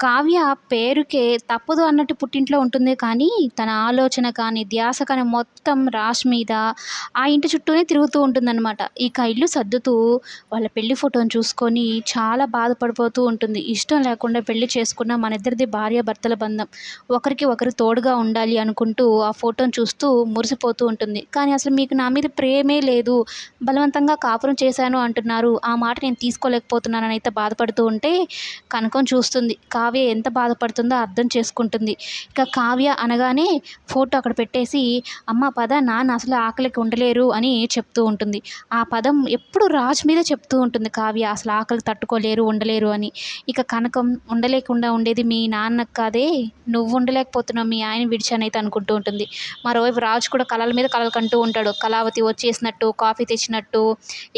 కావ్య పేరుకే తప్పదు అన్నట్టు పుట్టింట్లో ఉంటుంది కానీ తన ఆలోచన కానీ ధ్యాస కానీ మొత్తం రాష్ మీద ఆ ఇంటి చుట్టూనే తిరుగుతూ ఉంటుందన్నమాట. ఇక ఇల్లు సర్దుతూ వాళ్ళ పెళ్ళి ఫోటోని చూసుకొని చాలా బాధపడిపోతూ ఉంటుంది. ఇష్టం లేకుండా పెళ్ళి చేసుకున్న మన ఇద్దరిది భార్య భర్తల బంధం. ఒకరికి ఒకరు తోడుగా ఉండాలి అనుకుంటూ ఆ ఫోటోని చూస్తూ మురిసిపోతూ ఉంటుంది. కానీ అసలు మీకు నా మీద ప్రేమే లేదు. బలవంతంగా కాపురం చేశాను అంటున్నారు. ఆ మాట నేను తీసుకోలేకపోతున్నానని అయితే బాధపడుతూ ఉంటే కనకం చూస్తుంది. కా కావ్య ఎంత బాధపడుతుందో అర్థం చేసుకుంటుంది. ఇక కావ్య అనగానే ఫోటో అక్కడ పెట్టేసి అమ్మ పద నాన్న అసలు ఆకలికి ఉండలేరు అని చెప్తూ ఉంటుంది. ఆ పదం ఎప్పుడు రాజు మీద చెప్తూ ఉంటుంది కావ్య అసలు ఆకలి తట్టుకోలేరు ఉండలేరు అని. ఇక కనకం ఉండలేకుండా ఉండేది మీ నాన్నకు కాదే నువ్వు ఉండలేకపోతున్నావు మీ ఆయన విడిచానైతే అనుకుంటూ ఉంటుంది. మరోవైపు రాజు కూడా కళల మీద కళలు కంటూ ఉంటాడు. కళావతి వచ్చేసినట్టు కాఫీ తెచ్చినట్టు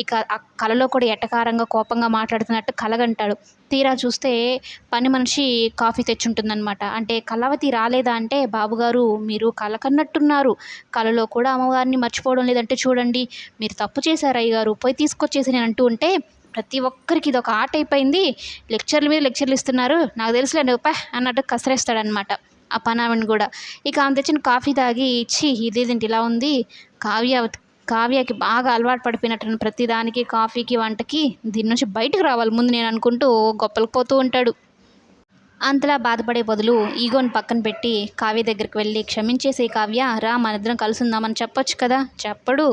ఇక ఆ కళలో కూడా ఎటకారంగా కోపంగా మాట్లాడుతున్నట్టు కలగంటాడు తీరా చూస్తే పని మనిషి కాఫీ తెచ్చుంటుందన్నమాట. అంటే కళావతి రాలేదా అంటే బాబుగారు మీరు కల కన్నట్టున్నారు. కలలో కూడా అమ్మవారిని మర్చిపోవడం లేదంటే చూడండి. మీరు తప్పు చేశారు అయ్యగారు. పోయి తీసుకొచ్చేసి నేను అంటూ ఉంటే ప్రతి ఒక్కరికి ఇది ఒక ఆట అయిపోయింది. లెక్చర్ల మీద లెక్చర్లు ఇస్తున్నారు. నాకు తెలుసులేండి ఉప అన్నట్టు కసరేస్తాడనమాట ఆ పనావిని కూడా. ఇక ఆమె తెచ్చిన కాఫీ తాగి ఇచ్చి ఇదేంటి ఇలా ఉంది? కావ్య కావ్యకి బాగా అలవాటు పడిపోయినట్టు ప్రతిదానికి కాఫీకి వంటకి. దీని నుంచి బయటకు రావాలి ముందు నేను అనుకుంటూ గొప్పలకు పోతూ ఉంటాడు. అంతలా బాధపడే బదులు ఈగోని పక్కన పెట్టి కావ్య దగ్గరికి వెళ్ళి క్షమించేసే కావ్య రా మన కలుసుందామని చెప్పొచ్చు కదా? చెప్పడు.